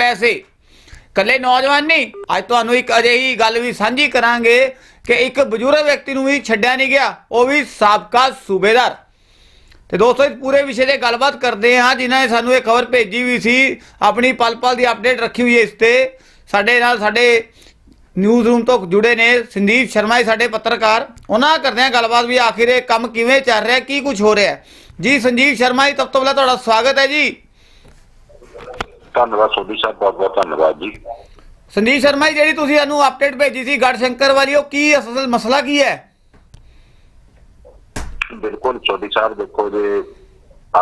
ਪੈਸੇ। ਕੱਲੇ ਨੌਜਵਾਨ ਨਹੀਂ, ਅੱਜ ਤੁਹਾਨੂੰ ਇੱਕ ਅਜਿਹੀ ਗੱਲ ਵੀ ਸਾਂਝੀ ਕਰਾਂਗੇ ਕਿ ਇੱਕ ਬਜ਼ੁਰਗ ਵਿਅਕਤੀ ਨੂੰ ਵੀ ਛੱਡਿਆ ਨਹੀਂ ਗਿਆ, ਉਹ ਵੀ ਸਾਬਕਾ ਸੂਬੇਦਾਰ। ਤੇ ਦੋਸਤੋ, ਇਸ ਪੂਰੇ ਵਿਸ਼ੇ ਤੇ ਗੱਲਬਾਤ ਕਰਦੇ ਹਾਂ, ਜਿਨ੍ਹਾਂ ਨੇ ਸਾਨੂੰ ਇਹ ਖਬਰ ਭੇਜੀ ਵੀ ਸੀ, ਆਪਣੀ ਪਲ ਪਲ ਦੀ ਅਪਡੇਟ ਰੱਖੀ ਹੋਈ ਹੈ ਇਸ ਤੇ। ਸਾਡੇ ਨਾਲ ਸਾਡੇ ਨਿਊਜ਼ ਰੂਮ ਤੋਂ ਜੁੜੇ ਨੇ ਸੰਦੀਪ ਸ਼ਰਮਾ ਜੀ, ਸਾਡੇ ਪੱਤਰਕਾਰ। ਉਹਨਾਂ ਕਰਦੇ ਹਾਂ ਗੱਲਬਾਤ ਵੀ ਆਖਿਰ ਇਹ ਕੰਮ ਕਿਵੇਂ ਚੱਲ ਰਿਹਾ, ਕੀ ਕੁਝ ਹੋ ਰਿਹਾ ਜੀ ਸੰਜੀਵ ਸ਼ਰਮਾ ਜੀ, ਸਭ ਤੋਂ ਪਹਿਲਾਂ ਤੁਹਾਡਾ ਸਵਾਗਤ ਹੈ ਜੀ। ਧੰਨਵਾਦ ਸੋਢੀ ਸਾਹਿਬ ਬਹੁਤ ਬਹੁਤ ਧੰਨਵਾਦ ਜੀ। ਸੰਦੀਪ ਸ਼ਰਮਾ ਜੀ ਜਿਹੜੀ ਤੁਸੀਂ ਸਾਨੂੰ ਅਪਡੇਟ ਭੇਜੀ ਸੀ ਗੜ ਸ਼ੰਕਰ ਵਾਲੀ ਉਹ ਕੀ ਅਸਲ ਮਸਲਾ ਕੀ ਹੈ? ਬਿਲਕੁਲ ਸੋਢੀ ਸਾਹਿਬ ਦੇਖੋ ਜੇ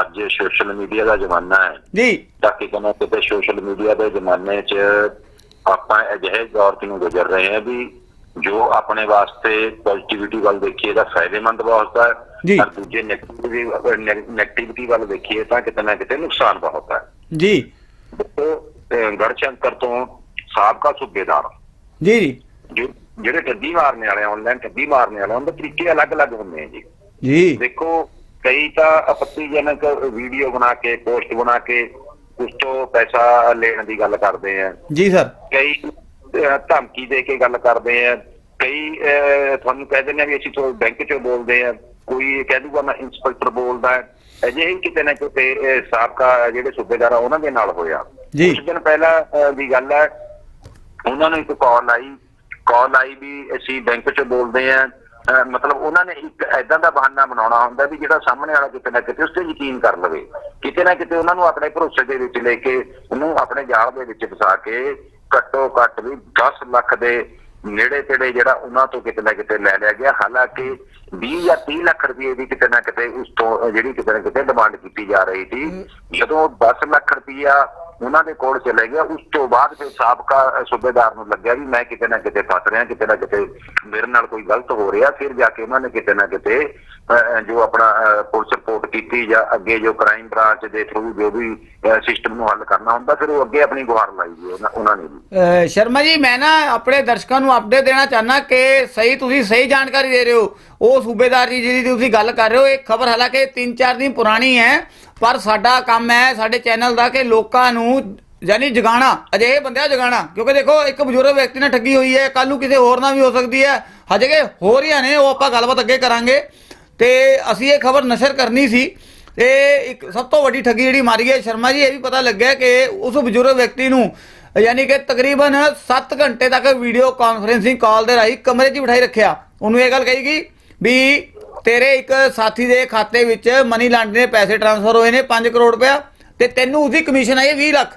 ਅੱਜ ਸੋਸ਼ਲ ਮੀਡੀਆ ਦਾ ਜ਼ਮਾਨਾ ਹੈ। ਜੀ। ਤਾਂ ਕਿਤੇ ਨਾ ਕਿਤੇ ਸੋਸ਼ਲ ਮੀਡੀਆ ਦੇ ਜ਼ਮਾਨੇ 'ਚ ਆਪਾਂ ਅਜਿਹੇ ਦੌਰ ਤੋਂ ਗੁਜ਼ਰ ਰਹੇ ਹਾਂ ਵੀ ਜੋ ਆਪਣੇ ਵਾਸਤੇ ਪੋਜ਼ਿਟਿਵਿਟੀ ਵੱਲ ਦੇਖੀਏ ਤਾਂ ਫਾਇਦੇਮੰਦ ਬਹੁਤ ਹੈ। ਜੀ। ਦੂਜੇ ਨੈਗੇਟਿਵਿਟੀ ਵੱਲ ਦੇਖੀਏ ਤਾਂ ਕਿਤੇ ਨਾ ਕਿਤੇ ਨੁਕਸਾਨ ਬਹੁਤ ਹੈ। ਜੀ। ਅਹ ਗੜਸ਼ੰਕਰ ਤੋਂ ਸਾਬਕਾ ਸੂਬੇਦਾਰ। ਜੀ ਜੀ। ਜਿਹੜੇ ਠੱਗੀ ਮਾਰਨੇ ਵਾਲੇ ਆਨਲਾਈਨ ਠੱਗੀ ਮਾਰਨੇ ਵਾਲੇ ਉਹਨਾਂ ਦੇ ਤਰੀਕੇ ਅਲੱਗ-ਅਲੱਗ ਹੁੰਦੇ ਆ ਜੀ। ਜੀ। ਦੇਖੋ ਕਈ ਤਾਂ ਆਪੱਤੀਜਨਕ ਵੀਡੀਓ ਬਣਾ ਕੇ ਪੋਸਟ ਬਣਾ ਕੇ ਉਸ ਤੋਂ ਪੈਸਾ ਲੈਣ ਦੀ ਗੱਲ ਕਰਦੇ ਆ। ਜੀ ਸਰ। ਕਈ ਧਮਕੀ ਦੇ ਕੇ ਗੱਲ ਕਰਦੇ ਆ। ਕਈ ਤੁਹਾਨੂੰ ਕਹਿ ਦਿੰਦੇ ਆ ਵੀ ਅਸੀਂ ਤੋਂ ਬੈਂਕ ਚੋਂ ਬੋਲਦੇ ਆ। ਕੋਈ ਕਹਿ ਦੂਗਾ ਮੈਂ ਇੰਸਪੈਕਟਰ ਬੋਲਦਾ ਹੈ। ਅਜਿਹੇ ਹੀ ਕਿਤੇ ਨਾ ਕਿਤੇ ਸਾਬਕਾ ਜਿਹੜੇ ਸੂਬੇਦਾਰ ਆ ਉਹਨਾਂ ਦੇ ਨਾਲ ਹੋਇਆ। ਕੁਝ ਦਿਨ ਪਹਿਲਾਂ ਦੀ ਗੱਲ ਹੈ ਉਹਨਾਂ ਨੂੰ ਇੱਕ ਕਾਲ ਆਈ। ਕਾਲ ਆਈ ਵੀ ਅਸੀਂ ਬੈਂਕ 'ਚ ਬੋਲਦੇ ਆ ਮਤਲਬ ਉਹਨਾਂ ਨੇ ਇੱਕ ਐਦਾਂ ਦਾ ਬਹਾਨਾ ਬਣਾਉਣਾ ਹੁੰਦਾ ਵੀ ਜਿਹੜਾ ਸਾਹਮਣੇ ਵਾਲਾ ਕਿਤੇ ਨਾ ਕਿਤੇ ਉਸ ਤੇ ਯਕੀਨ ਕਰ ਲਵੇ। ਕਿਤੇ ਨਾ ਕਿਤੇ ਉਹਨਾਂ ਨੂੰ ਆਪਣੇ ਭਰੋਸੇ ਦੇ ਵਿੱਚ ਲੈ ਕੇ ਉਹਨੂੰ ਆਪਣੇ ਜਾਲ ਦੇ ਵਿੱਚ ਫਸਾ ਕੇ ਘੱਟੋ ਘੱਟ ਵੀ 10 ਲੱਖ ਦੇ ਨੇੜੇ ਤੇੜੇ ਜਿਹੜਾ ਉਹਨਾਂ ਤੋਂ ਕਿਤੇ ਨਾ ਕਿਤੇ ਲੈ ਲਿਆ ਗਿਆ। ਹਾਲਾਂਕਿ 20 ਜਾਂ 30 ਲੱਖ ਰੁਪਏ ਦੀ ਕਿਤੇ ਨਾ ਕਿਤੇ ਉਸ ਤੋਂ ਜਿਹੜੀ ਕਿਤੇ ਨਾ ਕਿਤੇ ਡਿਮਾਂਡ ਕੀਤੀ ਜਾ ਰਹੀ ਸੀ। ਜਦੋਂ 10 ਲੱਖ ਰੁਪਇਆ ਉਹਨਾਂ ਦੇ ਕੋਲ ਚਲੇ ਗਿਆ। ਉਸ ਤੋਂ ਬਾਅਦ ਫਿਰ ਸਾਬਕਾ ਸੂਬੇਦਾਰ ਨੂੰ ਲੱਗਿਆ ਵੀ ਮੈਂ ਕਿਤੇ ਨਾ ਕਿਤੇ ਫਸ ਰਿਹਾ, ਕਿਤੇ ਨਾ ਕਿਤੇ ਮੇਰੇ ਨਾਲ ਕੋਈ ਗਲਤ ਹੋ ਰਿਹਾ। ਫਿਰ ਜਾ ਕੇ ਉਹਨਾਂ ਨੇ ਕਿਤੇ ਨਾ ਕਿਤੇ ਜੋ ਆਪਣਾ ਪੁਲਿਸ ਰਿਪੋਰਟ ਕੀਤੀ ਜਾਂ ਅੱਗੇ ਜੋ ਕ੍ਰਾਈਮ ਬ੍ਰਾਂਚ ਦੇ ਥਰੂ ਜੋ ਵੀ ਸਿਸਟਮ ਨੂੰ ਹੱਲ ਕਰਨਾ ਹੁੰਦਾ, ਫਿਰ ਉਹ ਅੱਗੇ ਆਪਣੀ ਗੁਹਾਰ ਲਾਈ ਜੀ ਉਹਨਾਂ- ਨੇ ਸ਼ਰਮਾ ਜੀ, ਮੈਂ ਨਾ ਆਪਣੇ ਦਰਸ਼ਕਾਂ ਨੂੰ ਅਪਡੇਟ ਦੇਣਾ ਚਾਹਨਾ ਕਿ ਸਹੀ ਤੁਸੀਂ ਸਹੀ ਜਾਣਕਾਰੀ ਦੇ ਰਹੇ ਹੋ। ਉਹ ਸੂਬੇਦਾਰ ਜੀ ਜਿਹਦੀ ਤੁਸੀਂ ਗੱਲ ਕਰ ਰਹੇ ਹੋ, ਇਹ ਖਬਰ ਹਾਲਾਂਕਿ 3-4 ਦਿਨ ਪੁਰਾਣੀ ਹੈ। ਪਰ ਸਾਡਾ ਕੰਮ ਹੈ ਸਾਡੇ ਚੈਨਲ ਦਾ ਕਿ ਲੋਕਾਂ ਨੂੰ ਯਾਨੀ ਜਗਾਣਾ ਅਜਿਹੇ ਬੰਦਿਆਂ ਜਗਾਣਾ ਕਿਉਂਕਿ ਦੇਖੋ, ਇੱਕ ਬਜ਼ੁਰਗ ਵਿਅਕਤੀ ਨਾਲ ਠੱਗੀ ਹੋਈ ਹੈ ਕੱਲ ਨੂੰ ਕਿਸੇ ਹੋਰ ਨਾਲ ਵੀ ਹੋ ਸਕਦੀ ਹੈ। ਹਜੇ ਕਿ ਹੋ ਰਹੀਆਂ ਨੇ, ਉਹ ਆਪਾਂ ਗੱਲਬਾਤ ਅੱਗੇ ਕਰਾਂਗੇ। ਤੇ ਅਸੀਂ ਇਹ ਖਬਰ ਨਸ਼ਰ ਕਰਨੀ ਸੀ। ਤੇ ਇੱਕ ਸਭ ਤੋਂ ਵੱਡੀ ਠੱਗੀ ਜਿਹੜੀ ਮਾਰੀ ਹੈ, ਸ਼ਰਮਾ ਜੀ, ਇਹ ਵੀ ਪਤਾ ਲੱਗਿਆ ਕਿ ਉਸ ਬਜ਼ੁਰਗ ਵਿਅਕਤੀ ਨੂੰ ਯਾਨੀ ਕਿ ਤਕਰੀਬਨ 7 ਘੰਟੇ ਤੱਕ ਵੀਡੀਓ ਕਾਨਫਰੈਂਸਿੰਗ ਕਾਲ ਦੇ ਰਾਹੀਂ ਕਮਰੇ 'ਚ ਬਿਠਾਈ ਰੱਖਿਆ। ਉਹਨੂੰ ਇਹ ਗੱਲ ਕਹੀ ਗਈ ਵੀ ਤੇਰੇ ਇੱਕ ਸਾਥੀ ਦੇ ਖਾਤੇ ਵਿੱਚ ਮਨੀ ਲਾਂਡਰਿੰਗ ਪੈਸੇ ਟ੍ਰਾਂਸਫਰ ਹੋਏ ਨੇ 5 ਕਰੋੜ ਰੁਪਇਆ, ਤੇ ਤੈਨੂੰ ਉਹਦੀ ਕਮਿਸ਼ਨ ਆਈ ਹੈ 20 ਲੱਖ।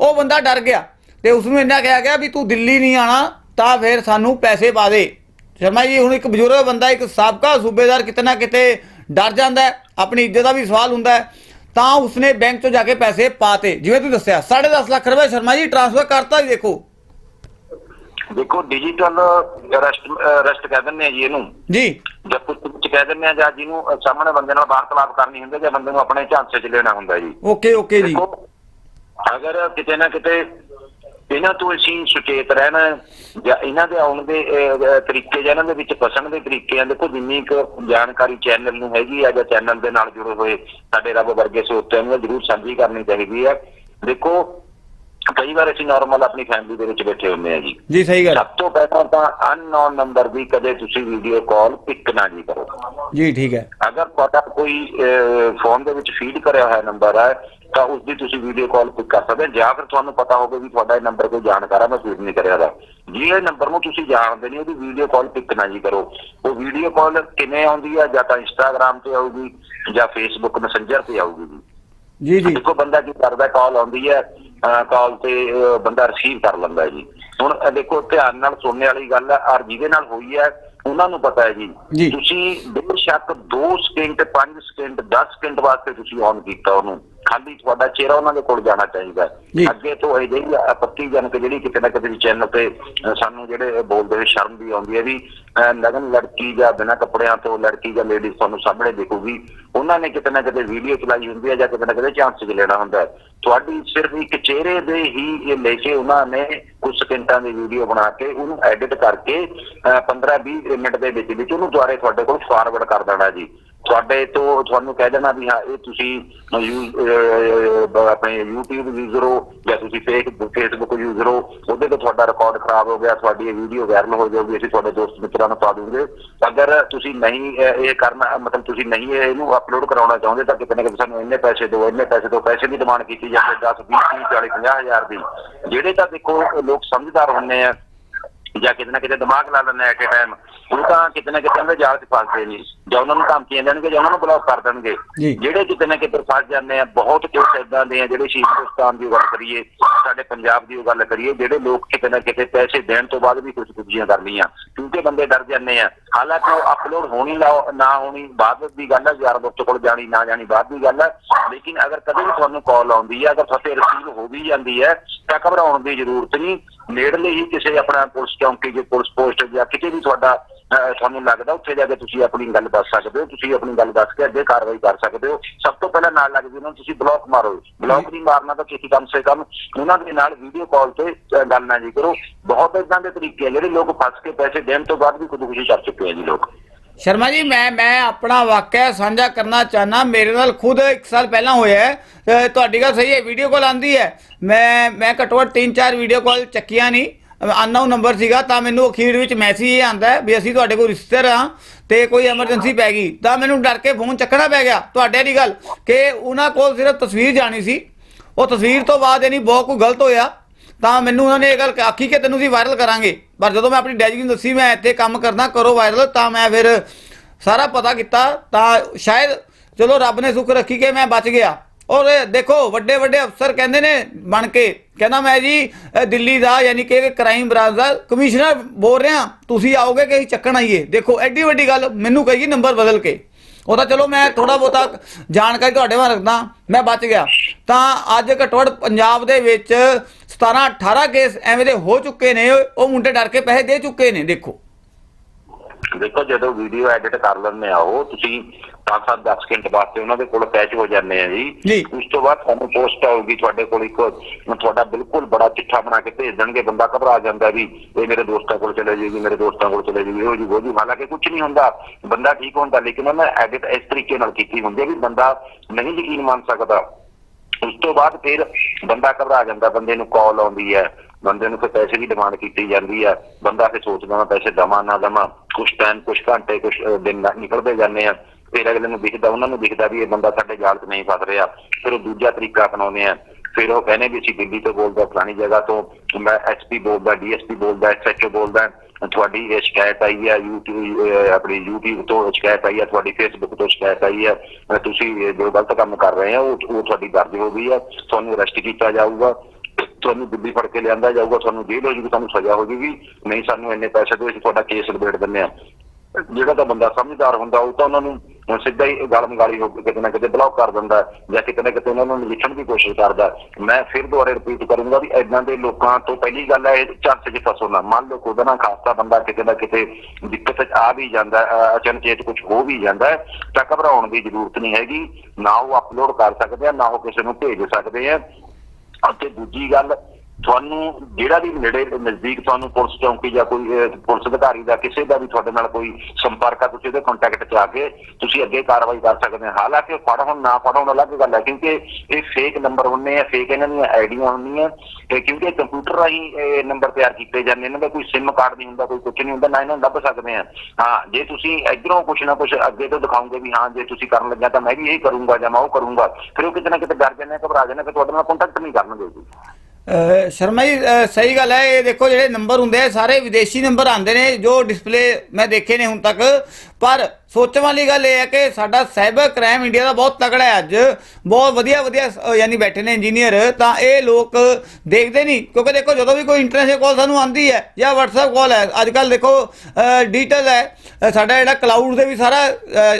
ਉਹ ਬੰਦਾ ਡਰ ਗਿਆ ਤੇ ਉਸ ਨੂੰ ਇੰਨਾ ਕਿਹਾ ਗਿਆ ਵੀ ਤੂੰ ਦਿੱਲੀ ਨਹੀਂ ਆਣਾ, ਤਾਂ ਫਿਰ ਸਾਨੂੰ ਪੈਸੇ ਪਾ ਦੇ। ਸ਼ਰਮਾ ਜੀ, ਹੁਣ ਇੱਕ ਬਜ਼ੁਰਗ ਬੰਦਾ, ਇੱਕ ਸਾਬਕਾ ਸੂਬੇਦਾਰ ਕਿਤੇ ਨਾ ਕਿਤੇ ਡਰ ਜਾਂਦਾ ਹੈ, ਆਪਣੀ ਇੱਜ਼ਤ ਦਾ ਵੀ ਸਵਾਲ ਹੁੰਦਾ ਹੈ, ਤਾਂ ਉਸਨੇ ਬੈਂਕ ਤੋਂ ਜਾ ਕੇ ਪੈਸੇ ਪਾਤੇ ਜਿਵੇਂ ਤੂੰ ਦੱਸਿਆ 10.5 ਲੱਖ ਰੁਪਏ ਸ਼ਰਮਾ ਜੀ ਟ੍ਰਾਂਸਫਰ ਕਰਤਾ ਜੀ ਦੇਖੋ। ਦੇਖੋ ਡਿਜੀਟਲ ਅਰੈਸਟ ਅਰੈਸਟ ਕਹਿ ਦਿੰਦੇ ਆ ਜੀ ਇਹਨੂੰ। ਜੀ। ਜਾਂ ਕੁਝ ਕੁਝ ਕਹਿ ਦਿੰਦੇ ਆ ਜਾਂ ਜਿਹਨੂੰ ਸਾਹਮਣੇ ਬੰਦੇ ਨਾਲ ਵਾਰਤਾਲਾਪ ਕਰਨੀ ਹੁੰਦੀ ਹੈ ਜਾਂ ਬੰਦੇ ਨੂੰ ਆਪਣੇ ਝਾਂਸੇ 'ਚ ਲੈਣਾ ਹੁੰਦਾ ਜੀ। ਓਕੇ ਓਕੇ ਜੀ। ਅਗਰ ਕਿਤੇ ਨਾ ਕਿਤੇ ਇਹਨਾਂ ਤੋਂ ਅਸੀਂ ਸੁਚੇਤ ਰਹਿਣਾ ਜਾਂ ਇਹਨਾਂ ਦੇ ਆਉਣ ਦੇ ਤਰੀਕੇ ਜਾਂ ਇਹਨਾਂ ਦੇ ਵਿੱਚ ਫਸਣ ਦੇ ਤਰੀਕੇ ਆ ਦੇਖੋ ਜਿੰਨੀ ਕੁ ਜਾਣਕਾਰੀ ਚੈਨਲ ਨੂੰ ਹੈਗੀ ਆ ਜਾਂ ਚੈਨਲ ਦੇ ਨਾਲ ਜੁੜੇ ਹੋਏ ਸਾਡੇ ਰੱਬ ਵਰਗੇ ਸਰੋਤਿਆਂ ਨੂੰ ਜ਼ਰੂਰ ਸਾਂਝੀ ਕਰਨੀ ਚਾਹੀਦੀ ਹੈ ਦੇਖੋ ਕਈ ਵਾਰ ਅਸੀਂ ਨਾਰਮਲ ਆਪਣੀ ਫੈਮਿਲੀ ਦੇ ਵਿੱਚ ਬੈਠੇ ਹੁੰਦੇ ਆ ਜੀ। ਜੀ ਸਹੀ ਗੱਲ। ਸਭ ਤੋਂ ਪਹਿਲਾਂ ਤਾਂ ਅਨਨੋਨ ਨੰਬਰ ਦੀ ਕਦੇ ਤੁਸੀਂ ਵੀਡੀਓ ਕਾਲ ਪਿਕ ਨਾ ਜੀ ਕਰੋ। ਜੀ ਠੀਕ ਹੈ। ਅਗਰ ਤੁਹਾਡਾ ਕੋਈ ਫੋਨ ਦੇ ਵਿੱਚ ਫੀਡ ਕਰਿਆ ਹੋਇਆ ਨੰਬਰ ਹੈ ਤਾਂ ਉਸ ਦੀ ਤੁਸੀਂ ਵੀਡੀਓ ਕਾਲ ਪਿਕ ਕਰ ਸਕਦੇ ਜਾਂ ਫਿਰ ਤੁਹਾਨੂੰ ਪਤਾ ਹੋਵੇ ਵੀ ਤੁਹਾਡਾ ਇਹ ਨੰਬਰ ਕੋਈ ਜਾਣਕਾਰ ਹੈ ਮੈਂ ਫੀਡ ਨਹੀਂ ਕਰਿਆ ਦਾ ਜੇ ਇਹ ਨੰਬਰ ਨੂੰ ਤੁਸੀਂ ਜਾਣਦੇ ਨਹੀਂ ਉਹਦੀ ਵੀਡੀਓ ਕਾਲ ਪਿਕ ਨਾ ਜੀ ਕਰੋ। ਉਹ ਵੀਡੀਓ ਕਾਲ ਕਿਵੇਂ ਆਉਂਦੀ ਹੈ ਜਾਂ ਤਾਂ ਇੰਸਟਾਗ੍ਰam ਤੇ ਆਊਗੀ ਜਾਂ ਫੇਸਬੁੱਕ ਮੈਸੇਂਜਰ ਤੇ ਆਊਗੀ ਜੀ। ਜੀ ਜੀ। ਦੇਖੋ ਬੰਦਾ ਕੀ ਕਰਦਾ ਕਾਲ ਆਉਂਦੀ ਹੈ ਕਾਲ ਤੇ ਬੰਦਾ ਰਿਸੀਵ ਕਰ ਲੈਂਦਾ ਜੀ। ਹੁਣ ਦੇਖੋ ਧਿਆਨ ਨਾਲ ਸੁਣਨੇ ਵਾਲੀ ਗੱਲ ਹੈ ਔਰ ਜਿਹਦੇ ਨਾਲ ਹੋਈ ਹੈ ਉਹਨਾਂ ਨੂੰ ਪਤਾ ਹੈ ਜੀ। ਜੀ। ਤੁਸੀਂ ਬੇਸ਼ੱਕ 2 ਸਕਿੰਟ 5 ਸਕਿੰਟ 10 ਸਕਿੰਟ ਵਾਸਤੇ ਤੁਸੀਂ ਔਨ ਕੀਤਾ ਉਹਨੂੰ। ਖਾਲੀ ਤੁਹਾਡਾ ਚਿਹਰਾ ਉਹਨਾਂ ਦੇ ਕੋਲ ਜਾਣਾ ਚਾਹੀਦਾ। ਹੈ। ਅੱਗੇ ਤੋਂ ਇਹ ਜਿਹੜੀ ਆਪੱਤੀਜਨਕ ਜਿਹੜੀ ਕਿਤੇ ਨਾ ਕਿਤੇ ਚੈਨਲ ਤੇ ਸਾਨੂੰ ਜਿਹੜੇ ਬੋਲਦੇ ਹੋਏ ਸ਼ਰਮ ਵੀ ਆਉਂਦੀ ਹੈ ਵੀ ਨਗਨ ਲੜਕੀ ਜਾਂ ਬਿਨਾਂ ਕੱਪੜਿਆਂ ਤੋਂ ਲੜਕੀ ਜਾਂ ਲੇਡੀ ਤੁਹਾਨੂੰ ਸਾਹਮਣੇ ਦੇਖੂਗੀ ਉਹਨਾਂ ਨੇ ਕਿਤੇ ਨਾ ਕਿਤੇ ਵੀਡੀਓ ਚਲਾਈ ਹੁੰਦੀ ਹੈ ਜਾਂ ਕਿਤੇ ਨਾ ਕਿਤੇ ਚਾਂਸ ਚ ਲੈਣਾ ਹੁੰਦਾ ਹੈ ਤੁਹਾਡੀ ਸਿਰਫ ਇੱਕ ਚਿਹਰੇ ਦੇ ਹੀ ਇਹ ਲੈ ਕੇ ਉਹਨਾਂ ਨੇ ਕੁਝ ਸਕਿੰਟਾਂ ਦੀ ਵੀਡੀਓ ਬਣਾ ਕੇ ਉਹਨੂੰ ਐਡਿਟ ਕਰਕੇ 15-20 ਮਿੰਟ ਦੇ ਵਿੱਚ ਵਿੱਚ ਉਹਨੂੰ ਦੁਆਰੇ ਤੁਹਾਡੇ ਕੋਲ ਫਾਰਵਰਡ ਕਰ ਦੇਣਾ ਜੀ ਤੁਹਾਡੇ ਤੋਂ ਤੁਹਾਨੂੰ ਕਹਿ ਦੇਣਾ ਵੀ ਹਾਂ, ਇਹ ਤੁਸੀਂ ਯੂ- ਆਪਣੇ YouTube ਯੂਜ਼ਰ ਹੋ ਜਾਂ ਤੁਸੀਂ ਫੇਸਬੁੱਕ ਫੇਸਬੁੱਕ ਯੂਜ਼ਰ ਹੋ, ਉਹਦੇ ਤੋਂ ਤੁਹਾਡਾ ਰਿਕਾਰਡ ਖਰਾਬ ਹੋ ਗਿਆ, ਤੁਹਾਡੀ ਇਹ ਵੀਡੀਓ ਵਾਇਰਲ ਹੋ ਜਾਊਗੀ, ਅਸੀਂ ਤੁਹਾਡੇ ਦੋਸਤ ਮਿੱਤਰਾਂ ਨੂੰ ਪਾ ਦੂੰਗੇ। ਅਗਰ ਤੁਸੀਂ ਨਹੀਂ ਇਹ ਕਰਨਾ, ਮਤਲਬ ਤੁਸੀਂ ਨਹੀਂ ਇਹਨੂੰ ਅਪਲੋਡ ਕਰਾਉਣਾ ਚਾਹੁੰਦੇ, ਤਾਂ ਕਿਤੇ ਨਾ ਕਿਤੇ ਸਾਨੂੰ ਇੰਨੇ ਪੈਸੇ ਦਿਓ, ਇੰਨੇ ਪੈਸੇ ਦਿਓ, ਪੈਸੇ ਦੀ ਡਿਮਾਂਡ ਕੀਤੀ ਜਾਂਦੀ 10 20 30 40 50 ਹਜ਼ਾਰ ਦੀ। ਜਿਹੜੇ ਤਾਂ ਦੇਖੋ, ਲੋਕ ਸਮਝਦਾਰ ਹੁੰਦੇ ਆ ਜਾਂ ਕਿਤੇ ਨਾ ਕਿਤੇ ਦਿਮਾਗ ਲਾ ਲੈਂਦੇ ਕਿ ਟਾਈਮ ਉਹ ਤਾਂ ਕਿਤੇ ਨਾ ਕਿਤੇ ਉਹਦੇ ਜਾਲ 'ਚ ਫਸਦੇ ਨਹੀਂ ਜਾਂ ਉਹਨਾਂ ਨੂੰ ਧਮਕੀਆਂ ਦੇਣਗੇ ਜਾਂ ਉਹਨਾਂ ਨੂੰ ਬਲੌਕ ਕਰ ਦੇਣਗੇ। ਜਿਹੜੇ ਕਿਤੇ ਨਾ ਕਿਤੇ ਫਸ ਜਾਂਦੇ ਆ ਬਹੁਤ ਕੇਸ ਇਦਾਂ ਦੇ ਆ ਜਿਹੜੇ ਸ਼ਹੀਦ ਹਿੰਦੁਸਤਾਨ ਦੀ ਗੱਲ ਕਰੀਏ ਸਾਡੇ ਪੰਜਾਬ ਦੀ ਉਹ ਗੱਲ ਕਰੀਏ ਜਿਹੜੇ ਲੋਕ ਕਿਤੇ ਨਾ ਕਿਤੇ ਪੈਸੇ ਦੇਣ ਤੋਂ ਬਾਅਦ ਵੀ ਕੁਝ ਕੁਝੀਆਂ ਕਰ ਲਈਆਂ ਕਿਉਂਕਿ ਬੰਦੇ ਡਰ ਜਾਂਦੇ ਆ। ਹਾਲਾਂਕਿ ਉਹ ਅਪਲੋਡ ਹੋਣੀ ਲਾ- ਨਾ ਹੋਣੀ, ਬਾਅਦ ਦੀ ਗੱਲ ਹੈ, ਯਾਰ ਦੋਸਤ ਕੋਲ ਜਾਣੀ, ਨਾ ਜਾਣੀ, ਬਾਅਦ ਦੀ ਗੱਲ ਹੈ। ਲੇਕਿਨ ਅਗਰ ਕਦੇ ਵੀ ਤੁਹਾਨੂੰ ਕਾਲ ਆਉਂਦੀ ਹੈ, ਅਗਰ ਫਤਿਹ ਰਿਸੀਵ ਹੋ ਵੀ ਜਾਂਦੀ ਹੈ, ਤਾਂ ਘਬਰਾਉਣ ਦੀ ਜ਼ਰੂਰਤ ਨਹੀਂ। ਨੇੜਲੇ ਹੀ ਕਿਸੇ ਆਪਣਾ ਪੁਲਿਸ ਚੌਂਕੀ, ਜੇ ਪੁਲਿਸ ਪੋਸਟ ਜਾਂ ਕਿਤੇ ਵੀ ਤੁਹਾਡਾ ਤੁਹਾਨੂੰ ਲੱਗਦਾ ਉੱਥੇ ਜਾ ਕੇ ਤੁਸੀਂ ਆਪਣੀ ਗੱਲ ਦੱਸ ਸਕਦੇ ਹੋ? ਤੁਸੀਂ ਆਪਣੀ ਗੱਲ ਦੱਸ ਕੇ ਅੱਗੇ ਕਾਰਵਾਈ ਕਰ ਸਕਦੇ ਹੋ? ਸਭ ਤੋਂ ਪਹਿਲਾਂ ਨਾਲ ਲੱਗਦੀ ਉਹਨਾਂ ਨੂੰ, ਤੁਸੀਂ ਬਲੌਕ ਮਾਰੋ। ਬਲੌਕ ਨਹੀਂ ਮਾਰਨਾ ਤਾਂ ਕਿਸੇ ਕਮ ਸੇ ਕਮ ਉਹਨਾਂ ਦੇ ਨਾਲ ਵੀਡੀਓ ਕਾਲ ਤੇ ਗੱਲ ਨਾ ਜੀ ਕਰੋ। ਬਹੁਤ ਇਦਾਂ ਦੇ ਤਰੀਕੇ ਆ ਜਿਹੜੇ ਲੋਕ ਫਸ ਕੇ ਪੈਸੇ ਦੇਣ ਤੋਂ ਬਾਅਦ ਵੀ ਖੁਦਕੁਸ਼ੀ ਕਰ ਚੁੱਕੇ ਆ ਜੀ ਲੋਕ। ਸ਼ਰਮਾ ਜੀ, ਮੈਂ ਮੈਂ ਆਪਣਾ ਵਾਕਿਆ ਸਾਂਝਾ ਕਰਨਾ ਚਾਹਨਾ ਮੇਰੇ ਨਾਲ ਖੁਦ 1 ਸਾਲ ਪਹਿਲਾਂ ਹੋਇਆ ਤੁਹਾਡੀ ਗੱਲ ਸਹੀ ਹੈ ਵੀਡੀਓ ਕਾਲ ਆਂਦੀ ਹੈ। ਮੈਂ ਮੈਂ ਘੱਟੋ ਘੱਟ 3-4 ਵੀਡੀਓ ਕਾਲ ਚੱਕੀਆਂ ਨਹੀਂ। ਅਨਨੋਨ ਨੰਬਰ ਸੀਗਾ, ਤਾਂ ਮੈਨੂੰ ਅਖੀਰ ਵਿੱਚ ਮੈਸੇਜ ਇਹ ਆਂਦਾ ਵੀ ਅਸੀਂ ਤੁਹਾਡੇ ਕੋਲ ਰਿਸ਼ਤੇਦਾਰ ਹਾਂ ਤੇ ਕੋਈ ਐਮਰਜੈਂਸੀ ਪੈ ਗਈ। ਤਾਂ ਮੈਨੂੰ ਡਰ ਕੇ ਫੋਨ ਚੱਕਣਾ ਪੈ ਗਿਆ, ਤੁਹਾਡੇ ਦੀ ਗੱਲ, ਕਿ ਉਹਨਾਂ ਕੋਲ ਸਿਰਫ ਤਸਵੀਰ ਜਾਣੀ ਸੀ। ਉਹ ਤਸਵੀਰ ਤੋਂ ਬਾਅਦ ਯਾਨੀ ਬਹੁਤ ਕੁ ਗਲਤ ਹੋਇਆ। ਤਾਂ ਮੈਨੂੰ ਉਹਨਾਂ ਨੇ ਇਹ ਗੱਲ ਆਖੀ ਕਿ ਤੈਨੂੰ ਅਸੀਂ ਵਾਇਰਲ ਕਰਾਂਗੇ। ਪਰ ਜਦੋਂ ਮੈਂ ਆਪਣੀ ਡੈਡੀ ਨੂੰ ਦੱਸੀ, ਮੈਂ ਇੱਥੇ ਕੰਮ ਕਰਦਾ ਕਰੋ ਵਾਇਰਲ ਤਾਂ ਮੈਂ ਫਿਰ ਸਾਰਾ ਪਤਾ ਕੀਤਾ। ਤਾਂ ਸ਼ਾਇਦ, ਚਲੋ ਰੱਬ ਨੇ ਸੁੱਖ ਰੱਖੀ ਕਿ ਮੈਂ ਬਚ ਗਿਆ। ਔਰ ਦੇਖੋ, ਵੱਡੇ ਵੱਡੇ ਅਫਸਰ ਕਹਿੰਦੇ ਨੇ ਬਣ ਕੇ। ਕਹਿੰਦਾ ਮੈਂ ਜੀ ਦਿੱਲੀ ਦਾ ਯਾਨੀ ਕਿ ਕ੍ਰਾਈਮ ਬ੍ਰਾਂਚ ਦਾ ਕਮਿਸ਼ਨਰ ਬੋਲ ਰਿਹਾ। ਤੁਸੀਂ ਆਓਗੇ ਕਿ ਅਸੀਂ ਚੱਕਣ ਆਈਏ? ਦੇਖੋ, ਐਡੀ ਵੱਡੀ ਗੱਲ ਮੈਨੂੰ ਕਹੀ ਨੰਬਰ ਬਦਲ ਕੇ। ਉਹ ਤਾਂ ਚਲੋ ਮੈਂ ਥੋੜਾ ਬਹੁਤਾ ਜਾਣਕਾਰੀ ਤੁਹਾਡੇ ਵੱਲ ਰੱਖਦਾ। ਮੈਂ ਬਚ ਗਿਆ। ਤਾਂ ਅੱਜ ਘੱਟੋ ਘੱਟ ਪੰਜਾਬ ਦੇ ਵਿੱਚ 17 18 ਕੇਸ ਐਵੇਂ ਦੇ ਹੋ ਚੁੱਕੇ ਨੇ। ਉਹ ਮੁੰਡੇ ਡਰ ਕੇ ਪੈਸੇ ਦੇ ਚੁੱਕੇ ਨੇ, ਦੇਖੋ। ਦੇਖੋ ਜਦੋਂ ਵੀਡੀਓ ਐਡਿਟ ਕਰ ਲੈਂਦੇ ਆ ਉਹ ਤੁਸੀਂ 5-7 10 ਸਕਿੰਟ ਵਾਸਤੇ ਉਹਨਾਂ ਦੇ ਕੋਲ ਅਟੈਚ ਹੋ ਜਾਂਦੇ ਆ ਜੀ। ਉਸ ਤੋਂ ਬਾਅਦ ਤੁਹਾਨੂੰ ਪੋਸਟ ਆਊਗੀ ਤੁਹਾਡੇ ਕੋਲ ਇੱਕ ਤੁਹਾਡਾ ਬਿਲਕੁਲ ਬੜਾ ਚਿੱਠਾ ਬਣਾ ਕੇ ਭੇਜ ਦੇਣਗੇ ਬੰਦਾ ਘਬਰਾ ਜਾਂਦਾ ਵੀ ਇਹ ਮੇਰੇ ਦੋਸਤਾਂ ਕੋਲ ਚਲੇ ਜਾਏਗੀ ਮੇਰੇ ਦੋਸਤਾਂ ਕੋਲ ਚਲੇ ਜਾਏਗੀ ਉਹ ਜੀ ਉਹ ਜੀ। ਹਾਲਾਂਕਿ ਕੁਝ ਨਹੀਂ ਹੁੰਦਾ ਬੰਦਾ ਠੀਕ ਹੁੰਦਾ ਲੇਕਿਨ ਉਹਨਾਂ ਐਡਿਟ ਇਸ ਤਰੀਕੇ ਨਾਲ ਕੀਤੀ ਹੁੰਦੀ ਹੈ ਵੀ ਬੰਦਾ ਨਹੀਂ ਯਕੀਨ ਮੰਨ ਸਕਦਾ। ਉਸ ਤੋਂ ਬਾਅਦ ਫਿਰ ਬੰਦਾ ਘਬਰਾ ਜਾਂਦਾ ਬੰਦੇ ਨੂੰ ਕਾਲ ਆਉਂਦੀ ਹੈ ਬੰਦੇ ਨੂੰ ਫਿਰ ਪੈਸੇ ਦੀ ਡਿਮਾਂਡ ਕੀਤੀ ਜਾਂਦੀ ਹੈ ਬੰਦਾ ਫਿਰ ਸੋਚਦਾ ਮੈਂ ਪੈਸੇ ਦਵਾਂ, ਨਾ ਦਵਾਂ। ਕੁਝ ਟਾਈਮ ਕੁਝ ਘੰਟੇ ਕੁਝ ਦਿਨ ਨ- ਨਿਕਲਦੇ ਜਾਂਦੇ ਆ। ਫਿਰ ਅਗਲੇ ਨੂੰ ਦਿਖਦਾ, ਉਹਨਾਂ ਨੂੰ ਦਿਖਦਾ ਵੀ ਇਹ ਬੰਦਾ ਸਾਡੇ ਜਾਲ 'ਚ ਨਹੀਂ ਫਸ ਰਿਹਾ। ਫਿਰ ਉਹ ਦੂਜਾ ਤਰੀਕਾ ਅਪਣਾਉਂਦੇ ਆ। ਫਿਰ ਉਹ ਕਹਿੰਦੇ ਵੀ ਅਸੀਂ ਦਿੱਲੀ ਤੋਂ ਬੋਲਦਾ, ਫਲਾਣੀ ਜਗ੍ਹਾ ਤੋਂ। ਮੈਂ ਐਸਪੀ ਬੋਲਦਾ ਡੀਐਸਪੀ ਬੋਲਦਾ ਐਸਐਚਓ ਬੋਲਦਾ। ਤੁਹਾਡੀ ਇਹ ਸ਼ਿਕਾਇਤ ਆਈ ਹੈ YouTube ਆਪਣੀ YouTube ਤੋਂ ਸ਼ਿਕਾਇਤ ਆਈ ਹੈ ਤੁਹਾਡੀ Facebook ਤੋਂ ਸ਼ਿਕਾਇਤ ਆਈ ਹੈ ਤੁਸੀਂ ਜੋ ਗਲਤ ਕੰਮ ਕਰ ਰਹੇ ਹੋ ਉਹ ਤੁਹਾਡੀ ਦਰਜ ਹੋ ਗਈ ਹੈ ਤੁਹਾਨੂੰ ਅਰੈਸਟ ਕੀਤਾ ਜਾਊਗਾ। ਤੁਹਾਨੂੰ ਦਿੱਲੀ ਫੜ ਕੇ ਲਿਆਂਦਾ ਜਾਊਗਾ, ਤੁਹਾਨੂੰ ਜੇਲ੍ਹ ਹੋ ਜੂਗੀ, ਤੁਹਾਨੂੰ ਸਜ਼ਾ ਹੋ ਜੂਗੀ। ਨਹੀਂ, ਸਾਨੂੰ ਇੰਨੇ ਪੈਸੇ ਦਿਓ, ਅਸੀਂ ਤੁਹਾਡਾ ਕੇਸ ਨਿਬੇੜ ਦਿੰਦੇ ਆ ਜਿਹੜਾ ਤਾਂ ਬੰਦਾ ਸਮਝਦਾਰ ਹੁੰਦਾ, ਉਹ ਤਾਂ ਉਹਨਾਂ ਨੂੰ ਹੁਣ ਸਿੱਧਾ ਹੀ ਗੱਲ ਮਗਾਲੀ ਹੋ ਕੇ ਕਿਤੇ ਨਾ ਕਿਤੇ ਬਲੌਕ ਕਰ ਦਿੰਦਾ ਜਾਂ ਕਿਤੇ ਨਾ ਕਿਤੇ ਉਹਨਾਂ ਨੂੰ ਨਜਿੱਠਣ ਦੀ ਕੋਸ਼ਿਸ਼ ਕਰਦਾ ਮੈਂ ਫਿਰ ਦੁਬਾਰਾ ਰਿਪੀਟ ਕਰੂੰਗਾ ਵੀ ਐਦਾਂ ਦੇ ਲੋਕਾਂ ਤੋਂ ਪਹਿਲੀ ਗੱਲ ਹੈ, ਇਹ ਚਰਚ 'ਚ ਫਸੋ ਨਾ। ਮੰਨ ਲਓ ਕੋਈ ਨਾ ਖਾਸਾ ਬੰਦਾ ਕਿਤੇ ਨਾ ਕਿਤੇ ਦਿੱਕਤ 'ਚ ਆ ਵੀ ਜਾਂਦਾ ਅਚਨਚੇਤ ਕੁਝ ਹੋ ਵੀ ਜਾਂਦਾ ਤਾਂ ਘਬਰਾਉਣ ਦੀ ਜ਼ਰੂਰਤ ਨਹੀਂ ਹੈਗੀ। ਨਾ ਉਹ ਅਪਲੋਡ ਕਰ ਸਕਦੇ ਆ, ਨਾ ਉਹ ਕਿਸੇ ਨੂੰ ਭੇਜ ਸਕਦੇ ਆ। ਅਤੇ ਦੂਜੀ ਗੱਲ ਤੁਹਾਨੂੰ ਜਿਹੜਾ ਵੀ ਨੇੜੇ ਨਜ਼ਦੀਕ ਤੁਹਾਨੂੰ ਪੁਲਿਸ ਚੌਂਕੀ ਜਾਂ ਕੋਈ ਪੁਲਿਸ ਅਧਿਕਾਰੀ ਦਾ ਕਿਸੇ ਦਾ ਵੀ ਤੁਹਾਡੇ ਨਾਲ ਕੋਈ ਸੰਪਰਕ ਆ ਤੁਸੀਂ ਉਹਦੇ ਕੰਟੈਕਟ 'ਚ ਆ ਕੇ ਤੁਸੀਂ ਅੱਗੇ ਕਾਰਵਾਈ ਕਰ ਸਕਦੇ ਹੋ। ਹਾਲਾਂਕਿ ਫੜ ਹੁਣ ਨਾ ਫੜ ਹੁਣ ਅਲੱਗ ਗੱਲ ਹੈ ਕਿਉਂਕਿ ਇਹ ਫੇਕ ਨੰਬਰ ਹੁੰਨੇ ਆ ਫੇਕ ਇਹਨਾਂ ਦੀਆਂ ਆਈਡੀਆਂ ਹੁੰਦੀਆਂ। ਤੇ ਕਿਉਂਕਿ ਕੰਪਿਊਟਰ ਰਾਹੀਂ ਨੰਬਰ ਤਿਆਰ ਕੀਤੇ ਜਾਂਦੇ ਇਹਨਾਂ ਦਾ ਕੋਈ ਸਿਮ ਕਾਰਡ ਨਹੀਂ ਹੁੰਦਾ ਕੋਈ ਕੁਝ ਨਹੀਂ ਹੁੰਦਾ ਨਾ ਇਹਨਾਂ ਨੂੰ ਲੱਭ ਸਕਦੇ ਆ। ਹਾਂ ਜੇ ਤੁਸੀਂ ਇਧਰੋਂ ਕੁਝ ਨਾ ਕੁਝ ਅੱਗੇ ਤੋਂ ਦਿਖਾਓਗੇ ਵੀ ਹਾਂ ਜੇ ਤੁਸੀਂ ਕਰਨ ਲੱਗਿਆ ਤਾਂ ਮੈਂ ਵੀ ਇਹ ਕਰੂੰਗਾ ਜਾਂ ਮੈਂ ਉਹ ਕਰੂੰਗਾ ਫਿਰ ਉਹ ਕਿਤੇ ਨਾ ਕਿਤੇ ਡਰ ਜਾਂਦੇ ਆ, ਘਬਰਾ ਜਾਂਦੇ ਆ, ਫਿਰ ਤੁਹਾਡੇ ਨਾਲ ਕੰਟੈਕਟ ਨਹੀਂ ਕਰਨਗੇ ਜੀ ਸ਼ਰਮਾ ਜੀ ਸਹੀ ਗੱਲ ਹੈ, ਇਹ ਦੇਖੋ ਜਿਹੜੇ ਨੰਬਰ ਹੁੰਦੇ ਆ, ਸਾਰੇ ਵਿਦੇਸ਼ੀ ਨੰਬਰ ਆਉਂਦੇ ਨੇ, ਜੋ ਡਿਸਪਲੇ ਮੈਂ ਦੇਖੇ ਨੇ ਹੁਣ ਤੱਕ, ਪਰ ਸੋਚਣ ਵਾਲੀ ਗੱਲ ਇਹ ਹੈ ਕਿ ਸਾਡਾ ਸਾਈਬਰ ਕ੍ਰਾਈਮ ਇੰਡੀਆ ਦਾ ਬਹੁਤ ਤਕੜਾ ਹੈ ਅੱਜ। ਬਹੁਤ ਵਧੀਆ ਵਧੀਆ, ਅਹ, ਯਾਨੀ ਬੈਠੇ ਨੇ ਇੰਜੀਨੀਅਰ ਤਾਂ ਇਹ ਲੋਕ ਦੇਖਦੇ ਨਹੀਂ, ਕਿਉਂਕਿ ਦੇਖੋ, ਜਦੋਂ ਵੀ ਕੋਈ ਇੰਟਰਨੈਸ਼ਨਲ ਕਾਲ ਸਾਨੂੰ ਆਉਂਦੀ ਹੈ ਜਾਂ WhatsApp ਕਾਲ ਹੈ ਅੱਜ ਕੱਲ ਦੇਖੋ ਡਿਜੀਟਲ ਹੈ ਸਾਡਾ ਜਿਹੜਾ ਕਲਾਊਡ ਦੇ ਵੀ ਸਾਰਾ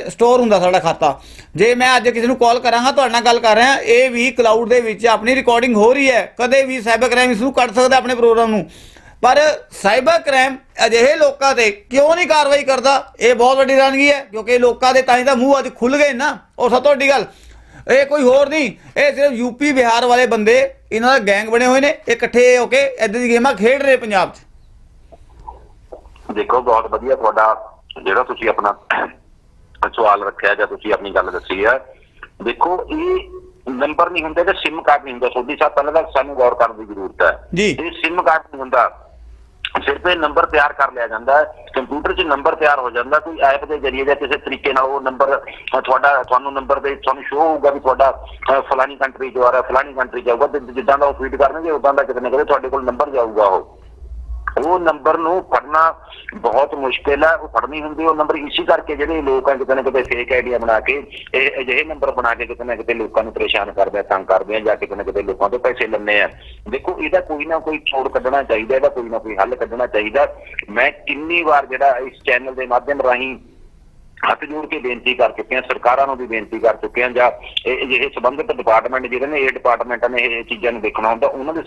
ਸਟੋਰ ਹੁੰਦਾ ਸਾਡਾ ਖਾਤਾ। ਜੇ ਮੈਂ ਅੱਜ ਕਿਸੇ ਨੂੰ ਕਾਲ ਕਰਾਂਗਾ, ਤੁਹਾਡੇ ਨਾਲ ਗੱਲ ਕਰ ਰਿਹਾ, ਇਹ ਵੀ ਕਲਾਊਡ ਦੇ ਵਿੱਚ ਆਪਣੀ ਰਿਕਾਰਡਿੰਗ ਹੋ ਰਹੀ ਹੈ। ਕਦੇ ਵੀ ਸਾਈਬਰ ਕ੍ਰਾਈਮ ਇਸ ਨੂੰ ਕੱਢ ਸਕਦਾ ਆਪਣੇ ਪ੍ਰੋਗਰਾਮ ਨੂੰ। ਪਰ ਸਾਈਬਰ ਕ੍ਰਾਈਮ ਅਜਿਹੇ ਲੋਕਾਂ ਤੇ ਕਿਉਂ ਨਹੀਂ ਕਾਰਵਾਈ ਕਰਦਾ? ਇਹ ਬਹੁਤ ਵੱਡੀ ਰਣਗੀ ਹੈ ਕਿਉਂਕਿ ਲੋਕਾਂ ਦੇ ਤਾਂ ਹੀ ਤਾਂ ਮੂੰਹ ਅੱਜ ਖੁੱਲ ਗਏ ਨਾ। ਉਹ ਸਭ ਤੋਂ ਵੱਡੀ ਗੱਲ ਇਹ ਕੋਈ ਹੋਰ ਨਹੀਂ ਇਹ ਸਿਰਫ ਯੂਪੀ ਬਿਹਾਰ ਵਾਲੇ ਬੰਦੇ ਇਹਨਾਂ ਦਾ ਗੈਂਗ ਬਣੇ ਹੋਏ ਨੇ ਇਕੱਠੇ ਹੋ ਕੇ ਇਦਾਂ ਦੀ ਗੇਮਾਂ ਖੇਡ ਰਹੇ ਪੰਜਾਬ 'ਚ। ਦੇਖੋ ਬਹੁਤ ਵਧੀਆ ਤੁਹਾਡਾ ਜਿਹੜਾ ਤੁਸੀਂ ਆਪਣਾ ਸਵਾਲ ਰੱਖਿਆ ਜਾਂ ਤੁਸੀਂ ਆਪਣੀ ਗੱਲ ਦੱਸੀ ਹੈ। ਦੇਖੋ ਇਹ ਨੰਬਰ ਨਹੀਂ ਹੁੰਦੇ ਤੇ SIM ਕਾਰਡ ਨਹੀਂ ਹੁੰਦਾ। ਸੋਢੀ ਸਾਹਿਬ ਪਹਿਲਾਂ ਤਾਂ ਸਾਨੂੰ ਗੌਰ ਕਰਨ ਦੀ ਜ਼ਰੂਰਤ ਹੈ। ਜੀ। ਇਹ SIM ਕਾਰਡ ਨਹੀਂ ਹੁੰਦਾ। ਸਿਰਫ ਇਹ ਨੰਬਰ ਤਿਆਰ ਕਰ ਲਿਆ ਜਾਂਦਾ ਹੈ ਕੰਪਿਊਟਰ 'ਚ ਨੰਬਰ ਤਿਆਰ ਹੋ ਜਾਂਦਾ ਕੋਈ ਐਪ ਦੇ ਜ਼ਰੀਏ ਜਾਂ ਕਿਸੇ ਤਰੀਕੇ ਨਾਲ ਉਹ ਨੰਬਰ ਤੁਹਾਡਾ ਤੁਹਾਨੂੰ ਨੰਬਰ ਦੇ ਤੁਹਾਨੂੰ ਸ਼ੋ ਹੋਊਗਾ ਵੀ ਤੁਹਾਡਾ ਅਹ, ਫਲਾਨੀ ਕੰਟਰੀ ਜੋ ਆ ਰਿਹਾ ਫਲਾਨੀ ਕੰਟਰੀ ਜਾਊਗਾ ਤੇ ਜਿੱਦਾਂ ਦਾ ਉਹ ਫੀਡ ਕਰਨਗੇ ਉਦਾਂ ਦਾ ਕਿਤੇ ਨਾ ਕਿਤੇ ਤੁਹਾਡੇ ਕੋਲ ਨੰਬਰ ਜਾਊਗਾ ਉਹ। ਉਹ ਨੰਬਰ ਨੂੰ ਫੜਨਾ ਬਹੁਤ ਮੁਸ਼ਕਿਲ ਹੈ, ਉਹ ਫੜਨੀ ਹੁੰਦੀ, ਉਹ ਨੰਬਰ ਇਸੇ ਕਰਕੇ ਜਿਹੜੇ ਲੋਕ ਆ, ਕਿਤੇ ਨਾ ਕਿਤੇ ਫੇਕ ਆਈਡੀਆ ਬਣਾ ਕੇ, ਇਹ ਅਜਿਹੇ ਨੰਬਰ ਬਣਾ ਕੇ ਕਿਤੇ ਨਾ ਕਿਤੇ ਲੋਕਾਂ ਨੂੰ ਪਰੇਸ਼ਾਨ ਕਰਦੇ ਆ, ਤੰਗ ਕਰਦੇ ਆ, ਜਾਂ ਕਿਤੇ ਨਾ ਕਿਤੇ ਲੋਕਾਂ ਤੋਂ ਪੈਸੇ ਲੈਂਦੇ ਆ। ਦੇਖੋ, ਇਹਦਾ ਕੋਈ ਨਾ ਕੋਈ ਛੋੜ ਕੱਢਣਾ ਚਾਹੀਦਾ, ਇਹਦਾ ਕੋਈ ਨਾ ਕੋਈ ਹੱਲ ਕੱਢਣਾ ਚਾਹੀਦਾ। ਮੈਂ ਕਿੰਨੀ ਵਾਰ ਜਿਹੜਾ ਇਸ ਚੈਨਲ ਦੇ ਮਾਧਿਅਮ ਰਾਹੀਂ ਹੱਥ ਜੋੜ ਕੇ ਬੇਨਤੀ ਕਰ ਚੁੱਕੇ ਹਾਂ ਸਰਕਾਰਾਂ ਨੂੰ ਵੀ ਬੇਨਤੀ ਕਰ ਚੁੱਕੇ ਹਾਂ ਜਾਂ ਇਹ ਜਿਹੜੇ ਸੰਬੰਧਿਤ ਡਿਪਾਰਟਮੈਂਟ ਜਿਹੜੇ ਨੇ ਇਹ ਡਿਪਾਰਟਮੈਂਟਾਂ ਨੇ ਇਹ ਚੀਜ਼ਾਂ ਨੂੰ ਦੇਖਣਾ ਹੁੰਦਾ ਉਹਨਾਂ ਦੇ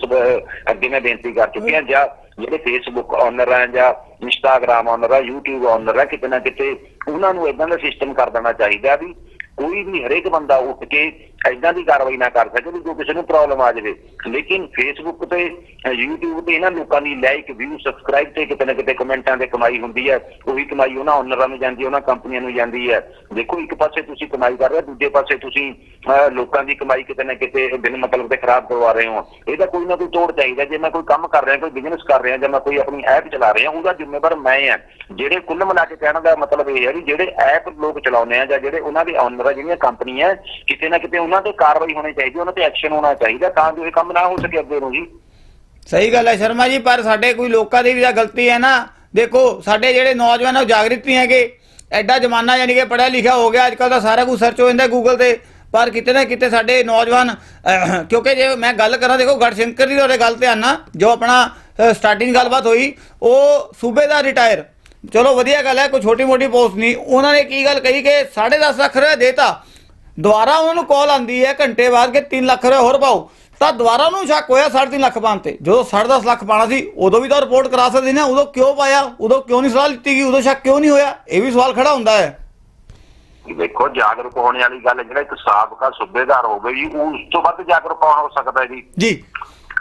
ਅੱਗੇ ਮੈਂ ਬੇਨਤੀ ਕਰ ਚੁੱਕੀ ਹਾਂ। ਜਾਂ ਜਿਹੜੇ ਫੇਸਬੁੱਕ ਓਨਰ ਆ ਜਾਂ ਇੰਸਟਾਗ੍ਰam ਓਨਰ ਆ YouTube ਓਨਰ ਆ ਕਿਤੇ ਨਾ ਕਿਤੇ ਉਹਨਾਂ ਨੂੰ ਇਦਾਂ ਦਾ ਸਿਸਟਮ ਕਰ ਦੇਣਾ ਚਾਹੀਦਾ ਵੀ ਕੋਈ ਵੀ ਹਰੇਕ ਬੰਦਾ ਉੱਠ ਕੇ ਐਦਾਂ ਦੀ ਕਾਰਵਾਈ ਨਾ ਕਰ ਸਕੇ ਵੀ ਜੋ ਕਿਸੇ ਨੂੰ ਪ੍ਰੋਬਲਮ ਆ ਜਾਵੇ। ਲੇਕਿਨ ਫੇਸਬੁੱਕ ਤੇ, ਅਹ YouTube ਤੇ ਇਹਨਾਂ ਲੋਕਾਂ ਦੀ ਲਾਈਕ ਵਿਊ ਸਬਸਕ੍ਰਾਈਬ ਤੇ ਕਿਤੇ ਨਾ ਕਿਤੇ ਕਮੈਂਟਾਂ ਦੇ ਕਮਾਈ ਹੁੰਦੀ ਹੈ। ਉਹੀ ਕਮਾਈ ਉਹਨਾਂ ਓਨਰਾਂ ਨੂੰ ਜਾਂਦੀ ਹੈ, ਉਹਨਾਂ ਕੰਪਨੀਆਂ ਨੂੰ ਜਾਂਦੀ ਹੈ। ਦੇਖੋ, ਇੱਕ ਪਾਸੇ ਤੁਸੀਂ ਕਮਾਈ ਕਰ ਰਹੇ ਹੋ, ਦੂਜੇ ਪਾਸੇ ਤੁਸੀਂ ਲੋਕਾਂ ਦੀ ਕਮਾਈ ਕਿਤੇ ਨਾ ਕਿਤੇ ਬਿਨ ਮਤਲਬ ਤੇ ਖਰਾਬ ਕਰਵਾ ਰਹੇ ਹੋ। ਇਹਦਾ ਕੋਈ ਨਾ ਕੋਈ ਤੋੜ ਚਾਹੀਦਾ, ਜੇ ਮੈਂ ਕੋਈ ਕੰਮ ਕਰ ਰਿਹਾ, ਕੋਈ ਬਿਜ਼ਨਸ ਕਰ ਰਿਹਾ ਜਾਂ ਮੈਂ ਕੋਈ ਆਪਣੀ ਐਪ ਚਲਾ ਰਿਹਾ, ਉਹਦਾ ਜ਼ਿੰਮੇਵਾਰ ਮੈਂ ਹਾਂ। ਜਿਹੜੇ ਕੁੱਲ ਮਿਲਾ ਕੇ ਕਹਿਣ ਦਾ ਮਤਲਬ ਇਹ ਹੈ ਵੀ ਜਿਹੜੇ ਐਪ ਲੋਕ ਚਲਾਉਂਦੇ ਆ ਜਾਂ ਜਿਹੜੇ ਉਹਨਾਂ ਦੇ ਓਨਰ ਆ, ਜਿਹੜੀਆਂ ਕੰਪਨੀਆਂ ਕਿਤੇ ਨਾ ਕਿਤੇ ਉਹਨਾਂ ਤੇ ਕਾਰਵਾਈ ਹੋਣੀ ਚਾਹੀਦੀ ਉਹਨਾਂ ਤੇ ਐਕਸ਼ਨ ਹੋਣਾ ਚਾਹੀਦਾ ਤਾਂ ਜੋ ਇਹ ਕੰਮ ਨਾ ਹੋ ਸਕੇ ਅੱਗੇ ਨੂੰ ਜੀ। ਸਹੀ ਗੱਲ ਹੈ ਸ਼ਰਮਾ ਜੀ ਪਰ ਸਾਡੇ ਕੋਈ ਲੋਕਾਂ ਦੀ ਵੀ ਤਾਂ ਗਲਤੀ ਹੈ ਨਾ। ਦੇਖੋ ਸਾਡੇ ਜਿਹੜੇ ਨੌਜਵਾਨ ਆ ਉਹ ਜਾਗਰਿਤ ਨਹੀਂ ਹੈਗੇ। ਐਡਾ ਜ਼ਮਾਨਾ ਯਾਨੀ ਕਿ ਪੜਿਆ ਲਿਖਿਆ ਹੋ ਗਿਆ ਅੱਜ ਕੱਲ ਤਾਂ ਸਾਰਾ ਕੁਝ ਸਰਚ ਹੋ ਜਾਂਦਾ ਗੂਗਲ ਤੇ। ਪਰ ਕਿਤੇ ਨਾ ਕਿਤੇ ਸਾਡੇ ਨੌਜਵਾਨ ਅਹ, ਕਿਉਂਕਿ ਜੇ ਮੈਂ ਗੱਲ ਕਰਾਂ ਦੇਖੋ ਗੜਸ਼ੰਕਰ ਦੀ ਤੁਹਾਡੇ ਗੱਲ ਤੇ ਆਨਾ ਜੋ ਆਪਣਾ ਸਟਾਰਟਿੰਗ ਗੱਲਬਾਤ ਹੋਈ ਉਹ ਸੂਬੇਦਾਰ ਰਿਟਾਇਰ ਚਲੋ ਵਧੀਆ ਗੱਲ ਹੈ ਕੋਈ ਛੋਟੀ ਮੋਟੀ ਪੋਸਟ ਨਹੀਂ। ਉਹਨਾਂ ਨੇ ਕੀ ਗੱਲ ਕਹੀ ਕਿ 10.5 ਲੱਖ ਰੁਪਏ ਦੇਤਾ। ਦੁਬਾਰਾ ਉਹਨਾਂ ਨੂੰ ਕਾਲ ਆਂਦੀ ਹੈ ਘੰਟੇ ਬਾਅਦ ਕਿ 3 ਲੱਖ ਰੁਪਏ ਹੋਰ ਪਾਓ। ਤਾਂ ਦੁਬਾਰਾ ਉਹਨੂੰ ਸ਼ੱਕ ਹੋਇਆ 3.5 ਲੱਖ ਪਾਉਣ ਤੇ। ਜਦੋਂ 10.5 ਲੱਖ ਪਾਣਾ ਸੀ ਉਦੋਂ ਵੀ ਤਾਂ ਰਿਪੋਰਟ ਕਰਾ ਸਕਦੇ ਨਾ ਉਦੋਂ ਕਿਉਂ ਪਾਇਆ ਉਦੋਂ ਕਿਉਂ ਨਹੀਂ ਸਲਾਹ ਲਿੱਤੀ ਗਈ ਉਦੋਂ ਸ਼ੱਕ ਕਿਉਂ ਨਹੀਂ ਹੋਇਆ? ਇਹ ਵੀ ਸਵਾਲ ਖੜਾ ਹੁੰਦਾ ਹੈ। ਦੇਖੋ ਜਾਗਰੂਕ ਹੋਣ ਵਾਲੀ ਗੱਲ ਜਿਹੜਾ ਇੱਕ ਸਾਬਕਾ ਸੂਬੇਦਾਰ ਹੋਵੇ ਜੀ ਉਸ ਤੋਂ ਵੱਧ ਜਾਗਰੂਕ ਹੋ ਸਕਦਾ ਜੀ? ਜੀ।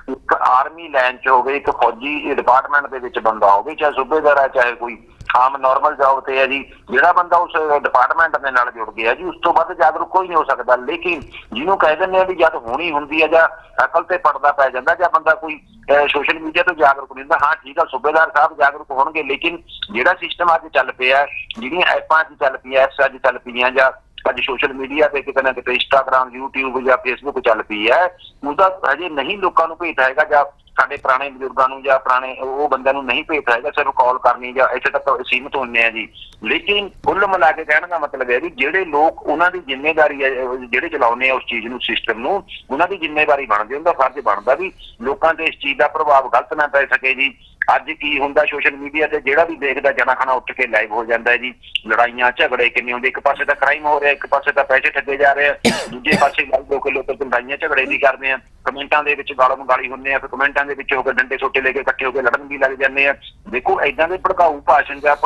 ਇੱਕ ਆਰਮੀ ਲਾਈਨ 'ਚ ਹੋਵੇ ਇੱਕ ਫੌਜੀ ਡਿਪਾਰਟਮੈਂਟ ਦੇ ਵਿੱਚ ਬੰਦਾ ਹੋਵੇ ਚਾਹੇ ਸੂਬੇਦਾਰ ਹੈ ਚਾਹੇ ਕੋਈ ਆਮ ਨਾਰਮਲ ਜੌਬ ਤੇ ਹੈ ਜੀ। ਜਿਹੜਾ ਬੰਦਾ ਉਸ ਡਿਪਾਰਟਮੈਂਟ ਦੇ ਨਾਲ ਜੁੜ ਗਿਆ ਜੀ, ਉਸ ਤੋਂ ਵੱਧ ਜਾਗਰੂਕ ਕੋਈ ਨਹੀਂ ਹੋ ਸਕਦਾ। ਲੇਕਿਨ ਜਿਹਨੂੰ ਕਹਿ ਦਿੰਦੇ ਆ ਵੀ ਜਦ ਹੋਣੀ ਹੁੰਦੀ ਹੈ ਜਾਂ ਅਕਲ ਤੇ ਪੜਦਾ ਪੈ ਜਾਂਦਾ ਜਾਂ ਬੰਦਾ ਕੋਈ ਸੋਸ਼ਲ ਮੀਡੀਆ ਤੋਂ ਜਾਗਰੂਕ ਨਹੀਂ ਹੁੰਦਾ, ਹਾਂ, ਠੀਕ ਆ, ਸੂਬੇਦਾਰ ਸਾਹਿਬ ਜਾਗਰੂਕ ਹੋਣਗੇ, ਲੇਕਿਨ ਜਿਹੜਾ ਸਿਸਟਮ ਅੱਜ ਚੱਲ ਪਿਆ ਜਿਹੜੀਆਂ ਐਪਾਂ ਅੱਜ ਚੱਲ ਪਈਆਂ ਐਪਸ ਅੱਜ ਚੱਲ ਪਈਆਂ ਜਾਂ ਅੱਜ ਸੋਸ਼ਲ ਮੀਡੀਆ ਤੇ ਕਿਤੇ ਨਾ ਕਿਤੇ ਇੰਸਟਾਗ੍ਰam YouTube ਜਾਂ Facebook ਚੱਲ ਪਈ ਹੈ, ਉਹਦਾ ਹਜੇ ਨਹੀਂ ਲੋਕਾਂ ਨੂੰ ਭੇਤ ਹੈਗਾ ਜਾਂ ਸਾਡੇ ਪੁਰਾਣੇ ਬਜ਼ੁਰਗਾਂ ਨੂੰ ਜਾਂ ਪੁਰਾਣੇ ਉਹ ਬੰਦਿਆਂ ਨੂੰ ਨਹੀਂ ਭੇਤ ਹੈਗਾ, ਸਿਰਫ ਕਾਲ ਕਰਨੀ ਜਾਂ ਇੱਥੇ ਤੱਕ ਸੀਮਿਤ ਹੁੰਨੇ ਆ ਜੀ। ਲੇਕਿਨ ਕੁੱਲ ਮਿਲਾ ਕੇ ਕਹਿਣ ਦਾ ਮਤਲਬ ਹੈ ਵੀ ਜਿਹੜੇ ਲੋਕ ਉਹਨਾਂ ਦੀ ਜ਼ਿੰਮੇਵਾਰੀ ਹੈ ਜਿਹੜੇ ਚਲਾਉਂਦੇ ਆ ਉਸ ਚੀਜ਼ ਨੂੰ ਸਿਸਟਮ ਨੂੰ, ਉਹਨਾਂ ਦੀ ਜ਼ਿੰਮੇਵਾਰੀ ਬਣਦੀ ਉਹਦਾ ਫਰਜ਼ ਬਣਦਾ ਵੀ ਲੋਕਾਂ ਤੇ ਇਸ ਚੀਜ਼ ਦਾ ਪ੍ਰਭਾਵ ਗਲਤ ਨਾ ਪੈ ਸਕੇ ਜੀ। ਅੱਜ ਕੀ ਹੁੰਦਾ ਸੋਸ਼ਲ ਮੀਡੀਆ ਤੇ ਜਿਹੜਾ ਵੀ ਦੇਖਦਾ ਜਣਾ ਖਣਾ ਉੱਠ ਕੇ ਲਾਈਵ ਹੋ ਜਾਂਦਾ ਹੈ ਜੀ। ਲੜਾਈਆਂ, ਝਗੜੇ ਕਿੰਨੇ ਹੁੰਦੇ, ਇੱਕ ਪਾਸੇ ਤਾਂ ਕ੍ਰਾਈਮ ਹੋ ਰਿਹਾ, ਇੱਕ ਪਾਸੇ ਤਾਂ ਪੈਸੇ ਠੱਗੇ ਜਾ ਰਹੇ ਆ, ਦੂਜੇ ਪਾਸੇ ਗੱਲ ਹੋ ਕੇ ਲੋਕ ਲੜਾਈਆਂ, ਝਗੜੇ ਵੀ ਕਰਦੇ ਆ। ਕਮੈਂਟਾਂ ਦੇ ਵਿੱਚ ਗਾਲਾਂ ਗਾਲੀ ਹੁੰਦੇ ਆ ਫਿਰ ਕਮੈਂਟਾਂ ਦੇ ਵਿੱਚ ਹੋ ਕੇ ਡੰਡੇ ਛੋਟੇ ਲੈ ਕੇ ਇਕੱਠੇ ਹੋ ਕੇ ਲੜਨ ਵੀ ਲੱਗ ਜਾਂਦੇ ਆ। ਦੇਖੋ ਐਦਾਂ ਦੇ ਭੜਕਾਊ ਭਾਸ਼ਣ ਜਾਂ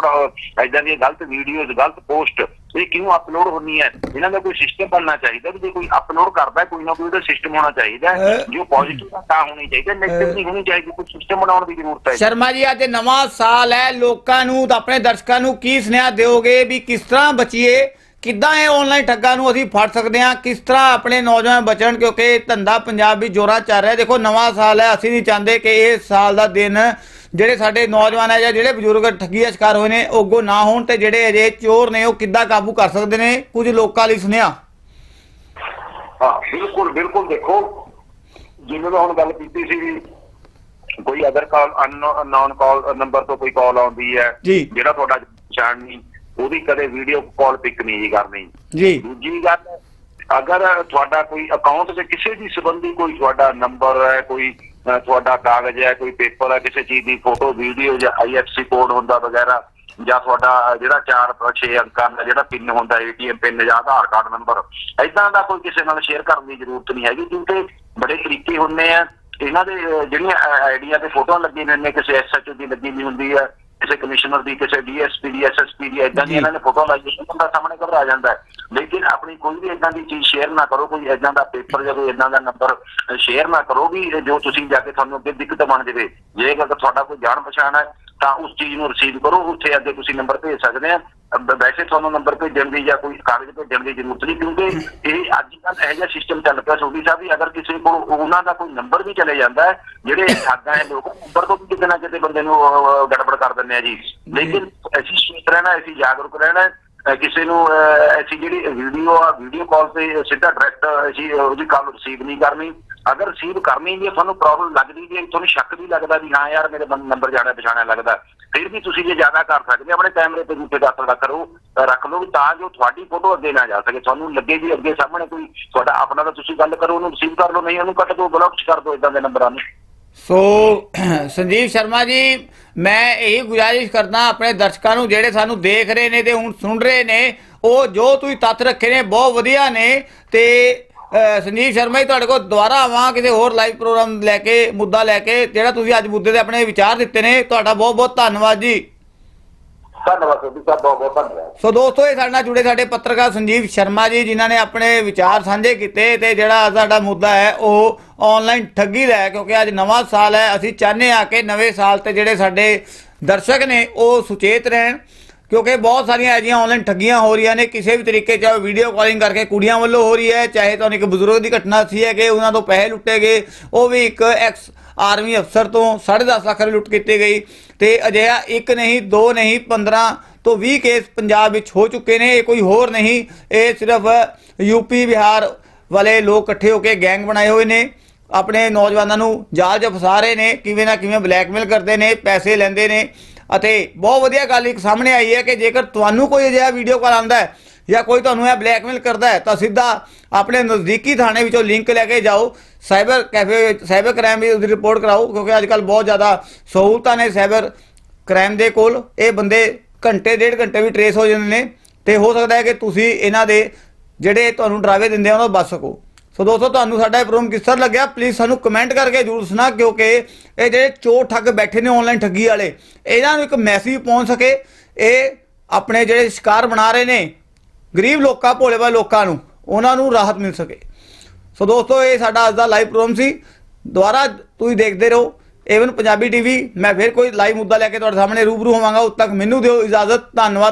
ਐਦਾਂ ਦੀਆਂ ਗਲਤ ਵੀਡੀਓਜ਼ ਗਲਤ ਪੋਸਟ ਇਹ ਕਿਉਂ ਅਪਲੋਡ ਹੁੰਨੀ ਹੈ ਇਹਨਾਂ ਦਾ ਕੋਈ ਸਿਸਟਮ ਬਣਨਾ ਚਾਹੀਦਾ ਵੀ ਜੇ ਕੋਈ ਅਪਲੋਡ ਕਰਦਾ ਹੈ, ਕੋਈ ਨਾ ਕੋਈ ਉਹਦਾ ਸਿਸਟਮ ਹੋਣਾ ਚਾਹੀਦਾ। ਜੋ ਪੋਜ਼ਿਟਿਵ ਤਾਂ ਹੋਣੀ ਚਾਹੀਦੀ ਹੈ ਨੈਗੇਟਿਵ ਨਹੀਂ ਹੋਣੀ ਚਾਹੀਦੀ ਕੋਈ ਸਿਸਟਮ ਬਣਾਉਣ ਦੀ ਜ਼ਰੂਰਤ ਹੈ। ਸ਼ਰਮਾ ਜੀ ਅੱਜ ਨਵਾਂ ਸਾਲ ਹੈ ਲੋਕਾਂ ਨੂੰ ਤਾਂ ਆਪਣੇ ਦਰਸ਼ਕਾਂ ਨੂੰ ਕੀ ਸੁਨੇਹਾ ਦਿਓਗੇ ਵੀ ਕਿਸ ਤਰ੍ਹਾਂ ਬਚੀਏ? ਕਿੱਦਾਂ ਇਹ ਆਨਲਾਈਨ ਠੱਗਾਂ ਨੂੰ ਅਸੀਂ ਫੜ ਸਕਦੇ ਹਾਂ? ਕਿਸ ਤਰ੍ਹਾਂ ਆਪਣੇ ਨੌਜਵਾਨ ਬਚਣ? ਕਿਉਂਕਿ ਧੰਦਾ ਪੰਜਾਬ ਵੀ ਜੋਰਾਂ ਚੱਲ ਰਿਹਾ। ਦੇਖੋ ਨਵਾਂ ਸਾਲ ਹੈ। ਅਸੀਂ ਨਹੀਂ ਚਾਹੁੰਦੇ ਕਿ ਇਹ ਸਾਲ ਦਾ ਦਿਨ ਜਿਹੜੇ ਸਾਡੇ ਨੌਜਵਾਨ ਹੈ ਜਾਂ ਜਿਹੜੇ ਬਜ਼ੁਰਗ ਠੱਗੀ ਦਾ ਸ਼ਿਕਾਰ ਹੋਏ ਨੇ ਉਹ ਅੱਗੋਂ ਨਾ ਹੋਣ ਤੇ ਜਿਹੜੇ ਅਜੇ ਚੋਰ ਨੇ ਉਹ ਕਿੱਦਾਂ ਕਾਬੂ ਕਰ ਸਕਦੇ ਨੇ? ਕੁਝ ਲੋਕਾਂ ਲਈ ਹਾਂ ਬਿਲਕੁਲ ਬਿਲਕੁਲ ਦੇਖੋ ਜਿਵੇਂ ਮੈਂ ਹੁਣ ਗੱਲ ਕੀਤੀ ਸੀ ਵੀ ਕੋਈ other call unknown call number ਤੋਂ ਕੋਈ ਕਾਲ ਆਉਂਦੀ ਹੈ। ਜਿਹੜਾ ਤੁਹਾਡਾ ਪਛਾਣ ਨਹੀਂ ਉਹਦੀ ਕਦੇ ਵੀਡੀਓ ਕਾਲ ਪਿਕ ਨਹੀਂ ਜੀ ਕਰਨੀ। ਜੀ। ਦੂਜੀ ਗੱਲ ਅਗਰ ਤੁਹਾਡਾ ਕੋਈ ਅਕਾਊਂਟ ਤੇ ਕਿਸੇ ਦੀ ਸੰਬੰਧੀ ਕੋਈ ਤੁਹਾਡਾ ਨੰਬਰ ਹੈ ਕੋਈ ਤੁਹਾਡਾ ਕਾਗਜ਼ ਹੈ ਕੋਈ ਪੇਪਰ ਹੈ ਕਿਸੇ ਚੀਜ਼ ਦੀ ਫੋਟੋ ਵੀਡੀਓ ਜਾਂ ਆਈਐਫਸੀ ਕੋਡ ਹੁੰਦਾ ਵਗੈਰਾ ਜਾਂ ਤੁਹਾਡਾ ਜਿਹੜਾ 4 6 ਅੰਕਾਂ ਦਾ ਜਿਹੜਾ ਪਿਨ ਹੁੰਦਾ ਏਟੀਐਮ ਪਿਨ ਜਾਂ ਆਧਾਰ ਕਾਰਡ ਨੰਬਰ ਐਦਾਂ ਦਾ ਕੋਈ ਕਿਸੇ ਨਾਲ ਸ਼ੇਅਰ ਕਰਨ ਦੀ ਜ਼ਰੂਰਤ ਨਹੀਂ ਹੈਗੀ ਕਿਉਂਕਿ ਬੜੇ ਤਰੀਕੇ ਹੁੰਦੇ ਆ। ਇਹਨਾਂ ਦੇ ਜਿਹੜੀਆਂ ਆਈਡੀਆਂ ਤੇ ਫੋਟੋਆਂ ਲੱਗੀਆਂ ਨੇ ਕਿਸੇ ਐਸਐਚਓ ਦੀ ਲੱਗੀ ਨਹੀਂ ਹੁੰਦੀ ਹੈ ਕਿਸੇ ਕਮਿਸ਼ਨਰ ਦੀ ਕਿਸੇ ਡੀਐਸਪੀ ਦੀ ਐਸਐਸਪੀ ਦੀ ਐਦਾਂ ਦੀ। ਇਹਨਾਂ ਨੇ ਫੋਟੋ ਲਾਈ ਹੋਈ, ਬੰਦਾ ਸਾਹਮਣੇ ਘਬਰਾ ਜਾਂਦਾ ਹੈ ਲੇਕਿਨ ਆਪਣੀ ਕੋਈ ਵੀ ਇਦਾਂ ਦੀ ਚੀਜ਼ ਸ਼ੇਅਰ ਨਾ ਕਰੋ ਕੋਈ ਇਦਾਂ ਦਾ ਪੇਪਰ ਜਾਂ ਕੋਈ ਇਦਾਂ ਦਾ ਨੰਬਰ ਸ਼ੇਅਰ ਨਾ ਕਰੋ ਵੀ ਜੋ ਤੁਸੀਂ ਜਾ ਕੇ ਤੁਹਾਨੂੰ ਅੱਗੇ ਦਿੱਕਤ ਬਣ ਜਾਵੇ ਜੇ ਅਗਰ ਤੁਹਾਡਾ ਕੋਈ ਜਾਣ ਪਛਾਣ ਹੈ ਤਾਂ ਉਸ ਚੀਜ਼ ਨੂੰ ਰਿਸੀਵ ਕਰੋ, ਉੱਥੇ ਅੱਗੇ ਤੁਸੀਂ ਨੰਬਰ ਭੇਜ ਸਕਦੇ ਆ। ਵੈਸੇ ਤੁਹਾਨੂੰ ਨੰਬਰ ਭੇਜਣ ਦੀ ਜਾਂ ਕੋਈ ਕਾਗਜ਼ ਭੇਜਣ ਦੀ ਜ਼ਰੂਰਤ ਨਹੀਂ, ਕਿਉਂਕਿ ਇਹ ਅੱਜ ਕੱਲ੍ਹ ਇਹੋ ਜਿਹਾ ਸਿਸਟਮ ਚੱਲ ਪਿਆ ਸੋਢੀ ਸਾਹਿਬ ਵੀ, ਅਗਰ ਕਿਸੇ ਕੋਲ ਉਹਨਾਂ ਦਾ ਕੋਈ ਨੰਬਰ ਵੀ ਚਲੇ ਜਾਂਦਾ ਜਿਹੜੇ ਠੱਗ ਹੈ ਲੋਕ ਨੰਬਰ ਤੋਂ ਵੀ ਕਿਤੇ ਨਾ ਕਿਤੇ ਬੰਦੇ ਨੂੰ ਗੜਬੜ ਕਰ ਦਿੰਦੇ ਆ ਜੀ। ਲੇਕਿਨ ਅਸੀਂ ਸੋਚ ਰਹਿਣਾ, ਅਸੀਂ ਜਾਗਰੂਕ ਰਹਿਣਾ ਕਿਸੇ ਨੂੰ ਅਸੀਂ ਜਿਹੜੀ ਵੀਡੀਓ ਆ ਵੀਡੀਓ ਕਾਲ ਤੇ ਸਿੱਧਾ ਡਾਇਰੈਕਟ ਅਸੀਂ ਉਹਦੀ ਕਾਲ ਰਿਸੀਵ ਨਹੀਂ ਕਰਨੀ। ਅਗਰ ਰਿਸੀਵ ਕਰਨੀ ਵੀ ਤੁਹਾਨੂੰ ਪ੍ਰੋਬਲਮ ਲੱਗਦੀ ਵੀ ਹੈ, ਤੁਹਾਨੂੰ ਸ਼ੱਕ ਵੀ ਲੱਗਦਾ ਵੀ ਹਾਂ ਯਾਰ ਮੇਰੇ ਨੰਬਰ ਜਾਣਾ ਪਛਾਣਿਆ ਲੱਗਦਾ। ਫਿਰ ਵੀ ਤੁਸੀਂ ਜੇ ਜ਼ਿਆਦਾ ਕਰ ਸਕਦੇ ਹੋ, ਆਪਣੇ ਕੈਮਰੇ ਤੇ ਰੂਪੇ ਦਾ ਰੱਖ ਕਰੋ ਰੱਖ ਲਓ ਵੀ ਤਾਂ ਜੋ ਤੁਹਾਡੀ ਫੋਟੋ ਅੱਗੇ ਨਾ ਜਾ ਸਕੇ। ਤੁਹਾਨੂੰ ਲੱਗੇ ਵੀ ਅੱਗੇ ਸਾਹਮਣੇ ਕੋਈ ਤੁਹਾਡਾ ਆਪਣਾ ਤਾਂ ਤੁਸੀਂ ਗੱਲ ਕਰੋ ਉਹਨੂੰ ਰਿਸੀਵ ਕਰ ਲਓ ਨਹੀਂ ਉਹਨੂੰ ਕੱਟ ਦਿਓ ਬਲੌਕ ਕਰ ਦਿਓ ਇਦਾਂ ਦੇ ਨੰਬਰਾਂ ਨੂੰ ਸੋ ਸੰਜੀਵ ਸ਼ਰਮਾ ਜੀ, ਮੈਂ ਇਹੀ ਗੁਜ਼ਾਰਿਸ਼ ਕਰਦਾ ਆਪਣੇ ਦਰਸ਼ਕਾਂ ਨੂੰ, ਜਿਹੜੇ ਸਾਨੂੰ ਦੇਖ ਰਹੇ ਨੇ ਤੇ ਹੁਣ ਸੁਣ ਰਹੇ ਨੇ, ਉਹ ਜੋ ਤੁਸੀਂ ਤੱਥ ਰੱਖੇ ਨੇ, ਬਹੁਤ ਵਧੀਆ ਨੇ ਤੇ ਸੰਜੀਵ ਸ਼ਰਮਾ ਜੀ, ਤੁਹਾਡੇ ਕੋਲ ਦੁਬਾਰਾ ਆਵਾਂ ਕਿਸੇ ਹੋਰ ਲਾਈਵ ਪ੍ਰੋਗਰਾਮ ਲੈ ਕੇ, ਮੁੱਦਾ ਲੈ ਕੇ, ਜਿਹੜਾ ਤੁਸੀਂ ਅੱਜ ਮੁੱਦੇ ਤੇ ਆਪਣੇ ਵਿਚਾਰ ਦਿੱਤੇ ਨੇ, ਤੁਹਾਡਾ ਬਹੁਤ ਬਹੁਤ ਧੰਨਵਾਦ ਜੀ। ਧੰਨਵਾਦ ਸੋਢੀ ਸਾਹਿਬ ਬਹੁਤ ਬਹੁਤ ਧੰਨਵਾਦ। ਸੋ ਦੋਸਤੋ, ਇਹ ਸਾਡੇ ਨਾਲ ਜੁੜੇ ਸਾਡੇ ਪੱਤਰਕਾਰ ਸੰਜੀਵ ਸ਼ਰਮਾ ਜੀ, ਜਿਨ੍ਹਾਂ ਨੇ ਆਪਣੇ ਵਿਚਾਰ ਸਾਂਝੇ ਕੀਤੇ ਤੇ ਜਿਹੜਾ ਸਾਡਾ ਮੁੱਦਾ ਹੈ, ਉਹ ਆਨਲਾਈਨ ਠੱਗੀ ਦਾ ਹੈ, ਕਿਉਂਕਿ ਅੱਜ ਨਵਾਂ ਸਾਲ ਹੈ। ਅਸੀਂ ਚਾਹੁੰਦੇ ਆ ਕਿ ਨਵੇਂ ਸਾਲ ਤੇ ਜਿਹੜੇ ਸਾਡੇ ਦਰਸ਼ਕ ਨੇ, ਉਹ ਸੁਚੇਤ ਰਹਿਣ, ਕਿਉਂਕਿ ਬਹੁਤ ਸਾਰੀਆਂ ਅਜਿਹੀਆਂ ਆਨਲਾਈਨ ਠੱਗੀਆਂ ਹੋ ਰਹੀਆਂ ਨੇ। ਕਿਸੇ ਵੀ ਤਰੀਕੇ ਚਾਹੇ ਵੀਡੀਓ ਕਾਲਿੰਗ ਕਰਕੇ ਕੁੜੀਆਂ ਵੱਲੋਂ ਹੋ ਰਹੀ ਹੈ, ਚਾਹੇ ਤੁਹਾਨੂੰ ਇੱਕ ਬਜ਼ੁਰਗ ਦੀ ਘਟਨਾ ਸੀ ਹੈ ਕਿ ਉਹਨਾਂ ਤੋਂ ਪੈਸੇ ਲੁੱਟੇ ਗਏ, ਉਹ ਵੀ ਇੱਕ ਐਕਸ ਆਰਮੀ ਅਫਸਰ ਤੋਂ 10.5 ਲੱਖ ਰੁਪਏ ਲੁੱਟ ਕੀਤੀ ਗਈ ਤੇ ਅਜਿਹਾ ਇੱਕ ਨਹੀਂ, ਦੋ ਨਹੀਂ 15 ਤੋਂ 20 ਕੇਸ ਪੰਜਾਬ ਵਿੱਚ ਹੋ ਚੁੱਕੇ ਨੇ। ਇਹ ਕੋਈ ਹੋਰ ਨਹੀਂ, ਇਹ ਸਿਰਫ ਯੂਪੀ ਬਿਹਾਰ ਵਾਲੇ ਲੋਕ ਇਕੱਠੇ ਹੋ ਕੇ ਗੈਂਗ ਬਣਾਏ ਹੋਏ ਨੇ। ਆਪਣੇ ਨੌਜਵਾਨਾਂ ਨੂੰ ਜਾਲ 'ਚ ਫਸਾ ਰਹੇ ਨੇ, ਕਿਵੇਂ ਨਾ ਕਿਵੇਂ ਬਲੈਕਮੇਲ ਕਰਦੇ ਨੇ, ਪੈਸੇ ਲੈਂਦੇ ਨੇ। ਅਤੇ ਬਹੁਤ ਵਧੀਆ ਗੱਲ ਇੱਕ ਸਾਹਮਣੇ ਆਈ ਹੈ ਕਿ ਜੇਕਰ ਤੁਹਾਨੂੰ ਕੋਈ ਅਜਿਹਾ ਵੀਡੀਓ ਕਾਲ ਆਉਂਦਾ ਹੈ ਜਾਂ ਕੋਈ ਤੁਹਾਨੂੰ ਇਹ ਬਲੈਕਮੇਲ ਕਰਦਾ ਹੈ, ਤਾਂ ਸਿੱਧਾ ਆਪਣੇ ਨਜ਼ਦੀਕੀ ਥਾਣੇ ਵਿੱਚੋਂ ਲਿੰਕ ਲੈ ਕੇ ਜਾਓ। ਸਾਈਬਰ ਕੈਫੇ ਸਾਈਬਰ ਕ੍ਰਾਈਮ ਵੀ ਉਹਦੀ ਰਿਪੋਰਟ ਕਰਾਓ, ਕਿਉਂਕਿ ਅੱਜ ਕੱਲ ਬਹੁਤ ਜ਼ਿਆਦਾ ਸਹੂਲਤਾਂ ਨੇ ਸਾਈਬਰ ਕ੍ਰਾਈਮ ਦੇ ਕੋਲ। ਇਹ ਬੰਦੇ ਘੰਟੇ, ਡੇਢ ਘੰਟੇ ਵੀ ਟਰੇਸ ਹੋ ਜਾਂਦੇ ਨੇ, ਤੇ ਹੋ ਸਕਦਾ ਹੈ ਕਿ ਤੁਸੀਂ ਇਹਨਾਂ ਦੇ ਜਿਹੜੇ ਤੁਹਾਨੂੰ ਡਰਾਵੇ ਦਿੰਦੇ ਆ, ਉਹਨਾਂ ਤੋਂ ਬਚ ਸਕੋ। ਸੋ ਦੋਸਤੋ, ਤੁਹਾਨੂੰ ਸਾਡਾ ਇਹ ਪ੍ਰੋਗਰਾਮ ਕਿਸ ਤਰ੍ਹਾਂ ਲੱਗਿਆ ਪਲੀਜ਼ ਸਾਨੂੰ ਕਮੈਂਟ ਕਰਕੇ ਜਰੂਰ ਸੁਣਾ ਕਿਉਂਕਿ ਇਹ ਜਿਹੜੇ ਚੋਰ ਠੱਗ ਬੈਠੇ ਨੇ ਆਨਲਾਈਨ ਠੱਗੀ ਵਾਲੇ, ਇਹਨਾਂ ਨੂੰ ਇੱਕ ਮੈਸੇਜ ਪਹੁੰਚ ਸਕੇ। ਇਹ ਆਪਣੇ ਜਿਹੜੇ ਸ਼ਿਕਾਰ ਬਣਾ ਰਹੇ ਨੇ ਗਰੀਬ ਲੋਕਾਂ, ਭੋਲੇ ਭਾਲੇ ਲੋਕਾਂ ਨੂੰ, ਉਹਨਾਂ ਨੂੰ ਰਾਹਤ ਮਿਲ ਸਕੇ। ਸੋ ਦੋਸਤੋ, ਇਹ ਸਾਡਾ ਅੱਜ ਦਾ ਲਾਈਵ ਪ੍ਰੋਗਰਾਮ ਸੀ। ਦੁਬਾਰਾ ਤੁਸੀਂ ਦੇਖਦੇ ਰਹੋ। ਏਵਨ ਪੰਜਾਬੀ ਟੀਵੀ ਮੈਂ ਫਿਰ ਕੋਈ ਲਾਈਵ ਮੁੱਦਾ ਲੈ ਕੇ ਤੁਹਾਡੇ ਸਾਹਮਣੇ ਰੂਬਰੂ ਹੋਵਾਂਗਾ। ਉਦ ਤੱਕ ਮੈਨੂੰ ਦਿਓ ਇਜਾਜ਼ਤ। ਧੰਨਵਾਦ।